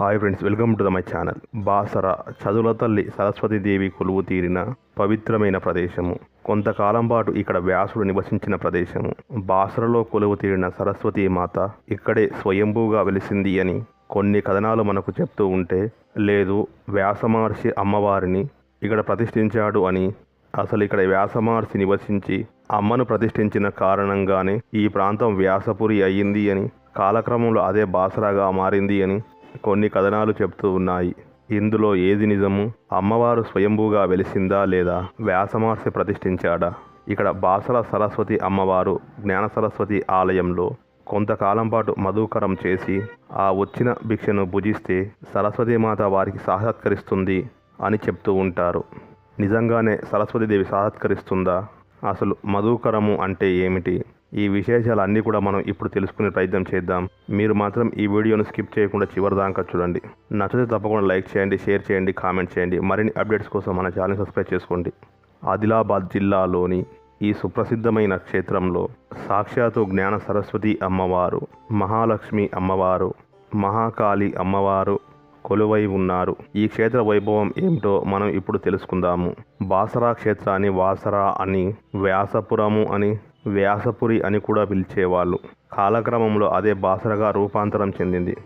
Hi friends welcome to the my channel Basara చదువుల తల్లి సరస్వతీదేవి కొలువు తీరిన పవిత్రమైన ప్రదేశము. కొంతకాలం పాటు ఇక్కడ వ్యాసుడు నివసించిన ప్రదేశము. బాసరలో కొలువు తీరిన సరస్వతీ మాత ఇక్కడే స్వయంభూగా వెలిసింది అని కొన్ని కథనాలు మనకు చెప్తూ ఉంటే లేదు వ్యాసమహర్షి అమ్మవారిని ఇక్కడ ప్రతిష్ఠించాడు అని అసలు ఇక్కడ వ్యాసమహర్షి నివసించి అమ్మను ప్రతిష్ఠించిన కారణంగానే ఈ ప్రాంతం వ్యాసపురి అయ్యింది అని కాలక్రమంలో అదే బాసరాగా మారింది అని కొన్ని కథనాలు చెప్తూ ఉన్నాయి. ఇందులో ఏది నిజము? అమ్మవారు స్వయంభూగా వెలిసిందా లేదా? వ్యాసమహర్షి ప్రతిష్ఠించాడా? ఇక్కడ బాసల సరస్వతి అమ్మవారు జ్ఞాన సరస్వతి ఆలయంలో కొంతకాలం పాటు మధుకరం చేసి ఆ వచ్చిన భిక్షను భుజిస్తే సరస్వతీమాత వారికి సాక్షాత్కరిస్తుంది అని చెప్తూ ఉంటారు. నిజంగానే సరస్వతీదేవి సాక్షాత్కరిస్తుందా? అసలు మధుకరము అంటే ఏమిటి? ఈ విశేషాలు అన్నీ కూడా మనం ఇప్పుడు తెలుసుకునే ప్రయత్నం చేద్దాం. మీరు మాత్రం ఈ వీడియోను స్కిప్ చేయకుండా చివరి దాకా చూడండి. నచ్చితే తప్పకుండా లైక్ చేయండి షేర్ చేయండి కామెంట్ చేయండి. మరిన్ని అప్డేట్స్ కోసం మన ఛానల్ సబ్స్క్రైబ్ చేసుకోండి. ఆదిలాబాద్ జిల్లాలోని ఈ సుప్రసిద్ధమైన క్షేత్రంలో సాక్షాత్తు జ్ఞాన సరస్వతి అమ్మవారు మహాలక్ష్మి అమ్మవారు మహాకాళి అమ్మవారు కొలువై ఉన్నారు. ఈ క్షేత్ర వైభవం ఏమిటో మనం ఇప్పుడు తెలుసుకుందాము. బాసరా క్షేత్రాన్ని వాసరా అని వ్యాసపురము అని వ్యాసపురి అని కూడా పిలిచేవాళ్ళు. కాలక్రమంలో అదే బాసరగా రూపాంతరం చెందింది.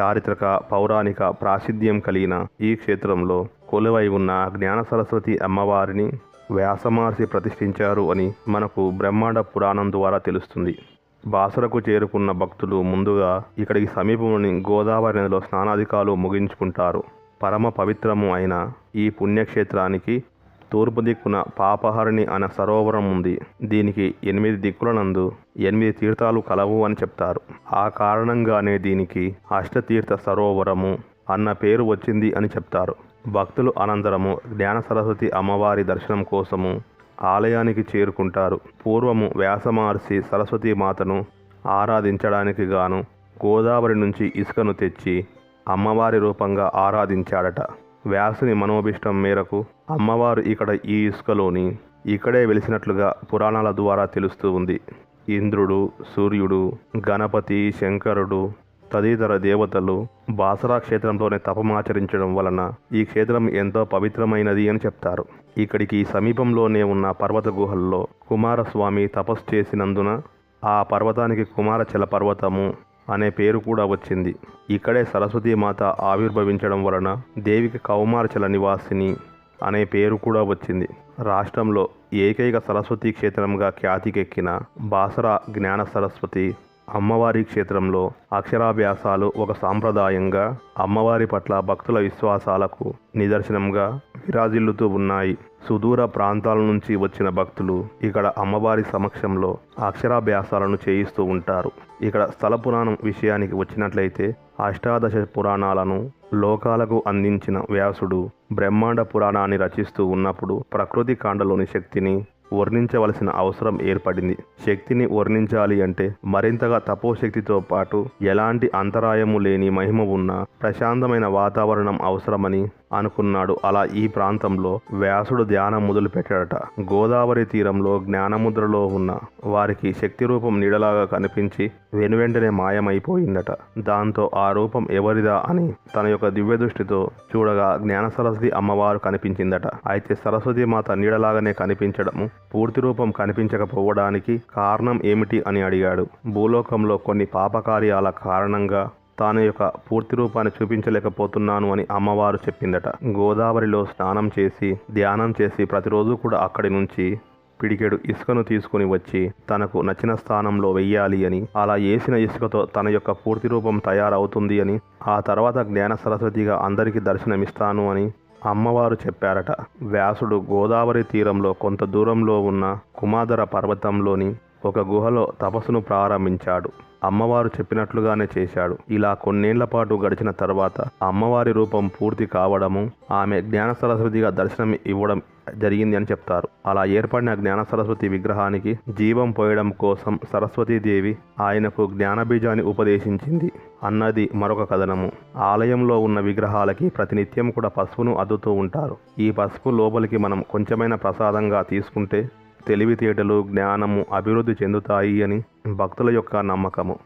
చారిత్రక పౌరాణిక ప్రాసిద్ధ్యం కలిగిన ఈ క్షేత్రంలో కొలువై ఉన్న జ్ఞాన సరస్వతి అమ్మవారిని వ్యాసమహర్షి ప్రతిష్ఠించారు అని మనకు బ్రహ్మాండ పురాణం ద్వారా తెలుస్తుంది. బాసరకు చేరుకున్న భక్తులు ముందుగా ఇక్కడికి సమీపంలోని గోదావరి నదిలో స్నానాధికాలు ముగించుకుంటారు. పరమ పవిత్రము అయిన ఈ పుణ్యక్షేత్రానికి తూర్పు దిక్కున పాపహరిణి అనే సరోవరం ఉంది. దీనికి ఎనిమిది దిక్కులనందు ఎనిమిది తీర్థాలు కలవు అని చెప్తారు. ఆ కారణంగానే దీనికి అష్టతీర్థ సరోవరము అన్న పేరు వచ్చింది అని చెప్తారు. భక్తులు అనంతరము జ్ఞాన సరస్వతి అమ్మవారి దర్శనం కోసము ఆలయానికి చేరుకుంటారు. పూర్వము వ్యాసమహర్షి సరస్వతి మాతను ఆరాధించడానికి గాను గోదావరి నుంచి ఇసుకను తెచ్చి అమ్మవారి రూపంగా ఆరాధించాడట. వ్యాసుని మనోభిష్టం మేరకు అమ్మవారు ఇక్కడ ఈ ఇసుకలోని ఇక్కడే వెలిసినట్లుగా పురాణాల ద్వారా తెలుస్తూ ఉంది. ఇంద్రుడు సూర్యుడు గణపతి శంకరుడు తదితర దేవతలు బాసరా క్షేత్రంలోనే తపమాచరించడం వలన ఈ క్షేత్రం ఎంతో పవిత్రమైనది అని చెప్తారు. ఇక్కడికి సమీపంలోనే ఉన్న పర్వత గుహల్లో కుమారస్వామి తపస్సు చేసినందున ఆ పర్వతానికి కుమారచల పర్వతము అనే పేరు కూడా వచ్చింది. ఇక్కడే సరస్వతీమాత ఆవిర్భవించడం వలన దేవికి కౌమారచల నివాసిని అనే పేరు కూడా వచ్చింది. రాష్ట్రంలో ఏకైక సరస్వతి క్షేత్రంగా ఖ్యాతికెక్కిన బాసరా జ్ఞాన సరస్వతి అమ్మవారి క్షేత్రంలో అక్షరాభ్యాసాలు ఒక సాంప్రదాయంగా అమ్మవారి పట్ల భక్తుల విశ్వాసాలకు నిదర్శనంగా విరాజిల్లుతూ ఉన్నాయి. సుదూర ప్రాంతాల నుంచి వచ్చిన భక్తులు ఇక్కడ అమ్మవారి సమక్షంలో అక్షరాభ్యాసాలను చేయిస్తూ ఉంటారు. ఇక్కడ స్థల పురాణం విషయానికి వచ్చినట్లయితే అష్టాదశ పురాణాలను లోకాలకు అందించిన వ్యాసుడు బ్రహ్మాండ పురాణాన్ని రచిస్తూ ఉన్నప్పుడు ప్రకృతి కాండలోని శక్తిని వర్ణించవలసిన అవసరం ఏర్పడింది. శక్తిని వర్ణించాలి అంటే మరింతగా తపోశక్తితో పాటు ఎలాంటి అంతరాయము లేని మహిమ ఉన్న ప్రశాంతమైన వాతావరణం అవసరమని అనుకున్నాడు. అలా ఈ ప్రాంతంలో వ్యాసుడు ధ్యానం మొదలు పెట్టాడట గోదావరి తీరంలో జ్ఞానముద్రలో ఉన్న వారికి శక్తి రూపం నీడలాగా కనిపించి వెనువెంటనే మాయమైపోయిందట. దాంతో ఆ రూపం ఎవరిదా అని తన యొక్క దివ్య దృష్టితో చూడగా జ్ఞాన సరస్వతి అమ్మవారు కనిపించిందట. అయితే సరస్వతి మాత నీడలాగానే కనిపించడము పూర్తి రూపం కనిపించకపోవడానికి కారణం ఏమిటి అని అడిగాడు. భూలోకంలో కొన్ని పాపకార్యాల కారణంగా తాను యొక్క పూర్తి రూపాన్ని చూపించలేకపోతున్నాను అని అమ్మవారు చెప్పిందట. గోదావరిలో స్నానం చేసి ధ్యానం చేసి ప్రతిరోజు కూడా అక్కడి నుంచి పిడికెడు ఇసుకను తీసుకుని వచ్చి తనకు నచ్చిన స్థానంలో వెయ్యాలి అని అలా వేసిన ఇసుకతో తన యొక్క పూర్తి రూపం తయారవుతుంది అని ఆ తర్వాత జ్ఞాన సరస్వతిగా అందరికీ దర్శనమిస్తాను అని అమ్మవారు చెప్పారట. వ్యాసుడు గోదావరి తీరంలో కొంత దూరంలో ఉన్న కుమాదర పర్వతంలోని ఒక గుహలో తపస్సును ప్రారంభించాడు. అమ్మవారు చెప్పినట్లుగానే చేశాడు. ఇలా కొన్నేళ్ళ పాటు గడిచిన తర్వాత అమ్మవారి రూపం పూర్తి కావడము ఆమె జ్ఞాన సరస్వతిగా దర్శనం ఇవ్వడం జరిగింది అని చెప్తారు. అలా ఏర్పడిన జ్ఞాన సరస్వతి విగ్రహానికి జీవం పోయడం కోసం సరస్వతీదేవి ఆయనకు జ్ఞానబీజాన్ని ఉపదేశించింది. అన్నది మరొక కథనము. ఆలయంలో ఉన్న విగ్రహాలకి ప్రతినిత్యం కూడా పసుపును అద్దుతూ ఉంటారు. ఈ పసుపు లోపలికి మనం కొంచెమైన ప్రసాదంగా తీసుకుంటే తెలివితేటలు జ్ఞానము అభివృద్ధి చెందుతాయి అని భక్తుల యొక్క నమ్మకము.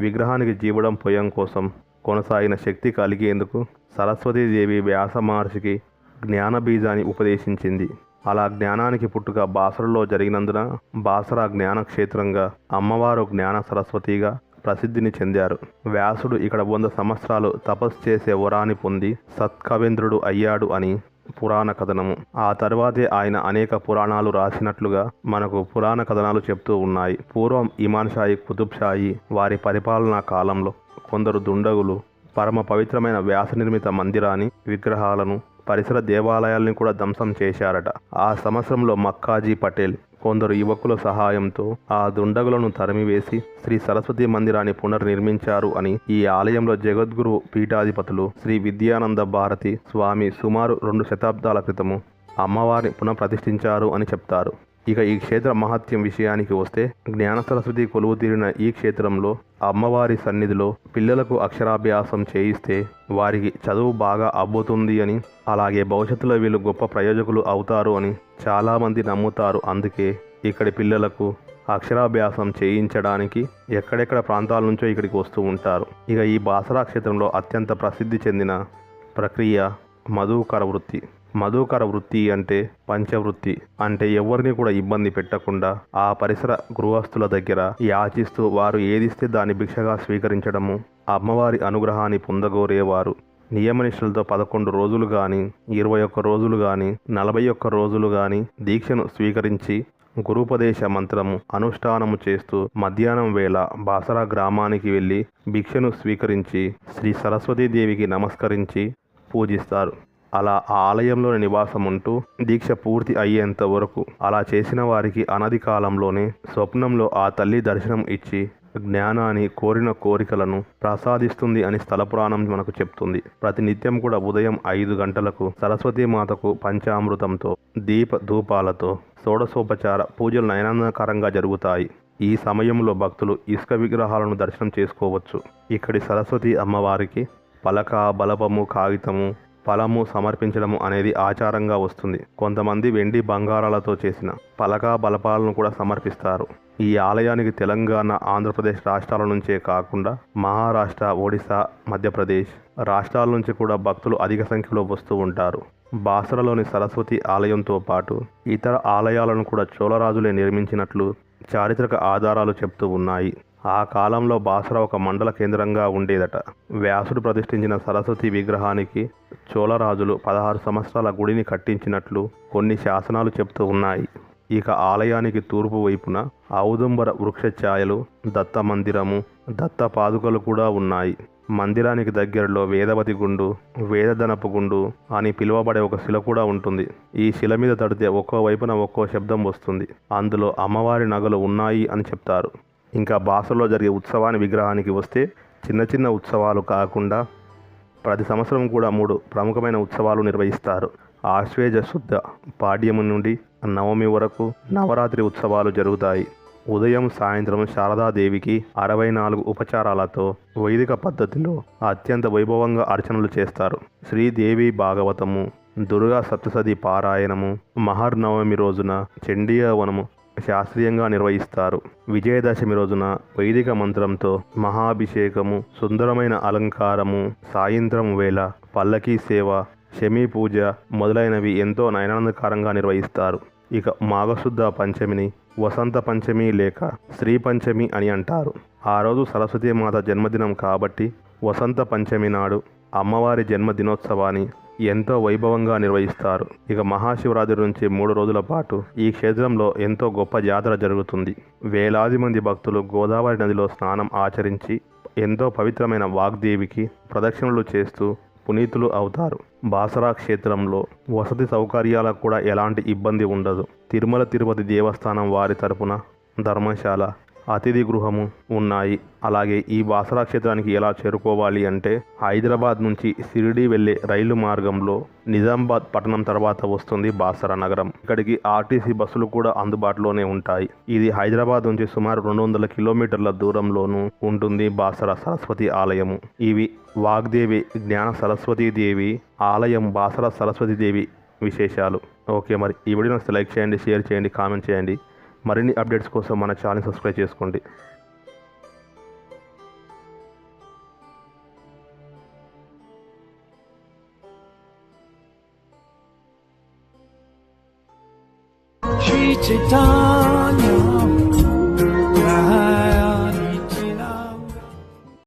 విగ్రహానికి జీవడం పోయం కోసం కొనసాగిన శక్తి కలిగేందుకు సరస్వతీదేవి వ్యాస మహర్షికి జ్ఞాన బీజాన్ని ఉపదేశించింది. అలా జ్ఞానానికి పుట్టుక బాసరలో జరిగినందున బాసర జ్ఞాన క్షేత్రంగా అమ్మవారు జ్ఞాన సరస్వతిగా ప్రసిద్ధిని చెందారు. వ్యాసుడు ఇక్కడ వంద సంవత్సరాలు తపస్సు చేసే వరాన్ని పొంది సత్కవేంద్రుడు అయ్యాడు అని పురాణ కథనము. ఆ తర్వాతే ఆయన అనేక పురాణాలు రాసినట్లుగా మనకు పురాణ కథనాలు చెప్తూ ఉన్నాయి. పూర్వం ఇమాన్ షాయి కుతుబ్ షాయి వారి పరిపాలనా కాలంలో కొందరు దుండగులు పరమ పవిత్రమైన వ్యాస నిర్మిత మందిరాన్ని విగ్రహాలను పరిసర దేవాలయాల్ని కూడా ధ్వంసం చేశారట. ఆ సంవత్సరంలో మక్కాజీ పటేల్ కొందరు యువకుల సహాయంతో ఆ దుండగులను తరిమివేసి శ్రీ సరస్వతి మందిరాన్ని పునర్నిర్మించారు అని ఈ ఆలయంలో జగద్గురు పీఠాధిపతులు శ్రీ విద్యానంద భారతి స్వామి సుమారు రెండు శతాబ్దాల క్రితము అమ్మవారిని పునఃప్రతిష్ఠించారు అని చెప్తారు. ఇక ఈ క్షేత్ర మహత్యం విషయానికి వస్తే జ్ఞాన సరస్వతి కొలువు తీరిన ఈ క్షేత్రంలో అమ్మవారి సన్నిధిలో పిల్లలకు అక్షరాభ్యాసం చేయిస్తే వారికి చదువు బాగా అబ్బుతుంది అని అలాగే భవిష్యత్తులో వీళ్ళు గొప్ప ప్రయోజకులు అవుతారు అని చాలామంది నమ్ముతారు. అందుకే ఇక్కడి పిల్లలకు అక్షరాభ్యాసం చేయించడానికి ఎక్కడెక్కడ ప్రాంతాల నుంచో ఇక్కడికి వస్తూ ఉంటారు. ఇక ఈ బాసరా క్షేత్రంలో అత్యంత ప్రసిద్ధి చెందిన ప్రక్రియ మధుకర వృత్తి. మధుకర వృత్తి అంటే పంచవృత్తి అంటే ఎవరిని కూడా ఇబ్బంది పెట్టకుండా ఆ పరిసర గృహస్థుల దగ్గర యాచిస్తూ వారు ఏదిస్తే దాన్ని భిక్షగా స్వీకరించడము అమ్మవారి అనుగ్రహాన్ని పొందగోరేవారు. నియమనిష్టలతో పదకొండు రోజులు కానీ ఇరవై ఒక్క రోజులు కానీ నలభై ఒక్క రోజులు కానీ దీక్షను స్వీకరించి గురుపదేశ మంత్రము అనుష్ఠానము చేస్తూ మధ్యాహ్నం వేళ బాసరా గ్రామానికి వెళ్ళి భిక్షను స్వీకరించి శ్రీ సరస్వతీదేవికి నమస్కరించి పూజిస్తారు. అలా ఆ ఆలయంలోని నివాసం ఉంటూ దీక్ష పూర్తి అయ్యేంత వరకు అలా చేసిన వారికి అనది కాలంలోనే స్వప్నంలో ఆ తల్లి దర్శనం ఇచ్చి జ్ఞానాన్ని కోరిన కోరికలను ప్రసాదిస్తుంది అని స్థల పురాణం మనకు చెప్తుంది. ప్రతినిత్యం కూడా ఉదయం ఐదు గంటలకు సరస్వతీ మాతకు పంచామృతంతో దీప ధూపాలతో షోడశోపచార పూజలు నయనానందకరంగా జరుగుతాయి. ఈ సమయంలో భక్తులు ఇసుక విగ్రహాలను దర్శనం చేసుకోవచ్చు. ఇక్కడి సరస్వతి అమ్మవారికి పలక బలపము కాగితము ఫలము సమర్పించడము అనేది ఆచారంగా వస్తుంది. కొంతమంది వెండి బంగారాలతో చేసిన పలకా బలపాలను కూడా సమర్పిస్తారు. ఈ ఆలయానికి తెలంగాణ ఆంధ్రప్రదేశ్ రాష్ట్రాల నుంచే కాకుండా మహారాష్ట్ర ఒడిశా మధ్యప్రదేశ్ రాష్ట్రాల నుంచి కూడా భక్తులు అధిక సంఖ్యలో వస్తూ ఉంటారు. బాసరలోని సరస్వతి ఆలయంతో పాటు ఇతర ఆలయాలను కూడా చోళరాజులే నిర్మించినట్లు చారిత్రక ఆధారాలు చెప్తూ ఉన్నాయి. ఆ కాలంలో బాసర ఒక మండల కేంద్రంగా ఉండేదట. వ్యాసుడు ప్రతిష్ఠించిన సరస్వతి విగ్రహానికి చోళరాజులు పదహారు సంవత్సరాల గుడిని కట్టించినట్లు కొన్ని శాసనాలు చెప్తూ ఉన్నాయి. ఇక ఆలయానికి తూర్పు వైపున ఔదుంబర వృక్ష ఛాయలు దత్త మందిరము దత్త పాదుకలు కూడా ఉన్నాయి. మందిరానికి దగ్గరలో వేదవతి గుండు వేదధనపు గుండు అని పిలువబడే ఒక శిల కూడా ఉంటుంది. ఈ శిల మీద తడితే ఒక్కో వైపున ఒక్కో శబ్దం వస్తుంది. అందులో అమ్మవారి నగలు ఉన్నాయి అని చెప్తారు. ఇంకా బాసలో జరిగే ఉత్సవాన్ని విగ్రహానికి వస్తే చిన్న చిన్న ఉత్సవాలు కాకుండా ప్రతి సంవత్సరం కూడా మూడు ప్రముఖమైన ఉత్సవాలు నిర్వహిస్తారు. ఆశ్వేజ శుద్ధ పాడ్యము నుండి నవమి వరకు నవరాత్రి ఉత్సవాలు జరుగుతాయి. ఉదయం సాయంత్రం శారదాదేవికి అరవై నాలుగు ఉపచారాలతో వైదిక పద్ధతిలో అత్యంత వైభవంగా అర్చనలు చేస్తారు. శ్రీదేవి భాగవతము దుర్గా సప్తసతి పారాయణము మహర్నవమి రోజున చండీయవనము శాస్త్రీయంగా నిర్వహిస్తారు. విజయదశమి రోజున వైదిక మంత్రంతో మహాభిషేకము సుందరమైన అలంకారము సాయంత్రం వేళ పల్లకీ సేవ శమీ పూజ మొదలైనవి ఎంతో నయనానందకరంగా నిర్వహిస్తారు. ఇక మాఘశుద్ధ పంచమిని వసంత పంచమి లేక శ్రీ పంచమి అని అంటారు. ఆ రోజు సరస్వతీ మాత జన్మదినం కాబట్టి వసంత పంచమి నాడు అమ్మవారి జన్మదినోత్సవాన్ని ఎంతో వైభవంగా నిర్వహిస్తారు. ఇక మహాశివరాత్రి నుంచి మూడు రోజుల పాటు ఈ క్షేత్రంలో ఎంతో గొప్ప జాతర జరుగుతుంది. వేలాది మంది భక్తులు గోదావరి నదిలో స్నానం ఆచరించి ఎంతో పవిత్రమైన వాగ్దేవికి ప్రదక్షిణలు చేస్తూ పునీతులు అవుతారు. బాసరా క్షేత్రంలో వసతి సౌకర్యాలకు కూడా ఎలాంటి ఇబ్బంది ఉండదు. తిరుమల తిరుపతి దేవస్థానం వారి తరపున ధర్మశాల అతిథి గృహము ఉన్నాయి. అలాగే ఈ బాసరా క్షేత్రానికి ఎలా చేరుకోవాలి అంటే హైదరాబాద్ నుంచి షిరిడి వెళ్ళే రైలు మార్గంలో నిజామాబాద్ పట్టణం తర్వాత వస్తుంది బాసరా నగరం. ఇక్కడికి ఆర్టీసీ బస్సులు కూడా అందుబాటులోనే ఉంటాయి. ఇది హైదరాబాద్ నుంచి సుమారు రెండు వందల కిలోమీటర్ల దూరంలోనూ ఉంటుంది బాసరా సరస్వతి ఆలయము. ఇవి వాగ్దేవి జ్ఞాన సరస్వతీ దేవి ఆలయం బాసరా సరస్వతి దేవి విశేషాలు. ఓకే మరి. ఈ వీడియో నచ్చితే లైక్ చేయండి షేర్ చేయండి కామెంట్ చేయండి. మరిన్ని అప్డేట్స్ కోసం మన ఛానల్ సబ్స్క్రైబ్ చేసుకోండి reach.